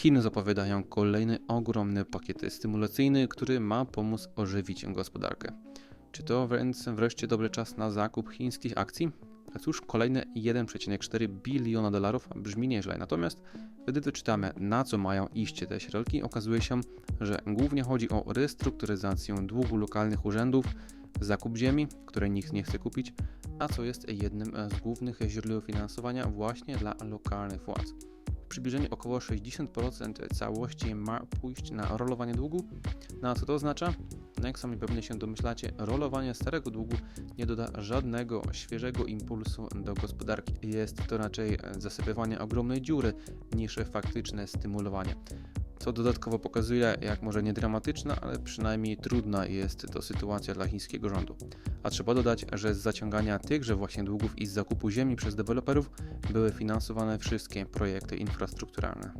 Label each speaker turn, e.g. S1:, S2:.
S1: Chiny zapowiadają kolejny ogromny pakiet stymulacyjny, który ma pomóc ożywić gospodarkę. Czy to więc wreszcie dobry czas na zakup chińskich akcji? Cóż, kolejne 1,4 biliona dolarów brzmi nieźle. Natomiast gdy wyczytamy, na co mają iść te środki, okazuje się, że głównie chodzi o restrukturyzację długu lokalnych urzędów, zakup ziemi, której nikt nie chce kupić, a co jest jednym z głównych źródeł finansowania właśnie dla lokalnych władz. W przybliżeniu około 60% całości ma pójść na rolowanie długu. Na co to oznacza? No jak sami pewnie się domyślacie, rolowanie starego długu nie doda żadnego świeżego impulsu do gospodarki. Jest to raczej zasypywanie ogromnej dziury niż faktyczne stymulowanie co dodatkowo pokazuje, jak może nie dramatyczna, ale przynajmniej trudna jest to sytuacja dla chińskiego rządu. A trzeba dodać, że z zaciągania tychże właśnie długów i z zakupu ziemi przez deweloperów były finansowane wszystkie projekty infrastrukturalne.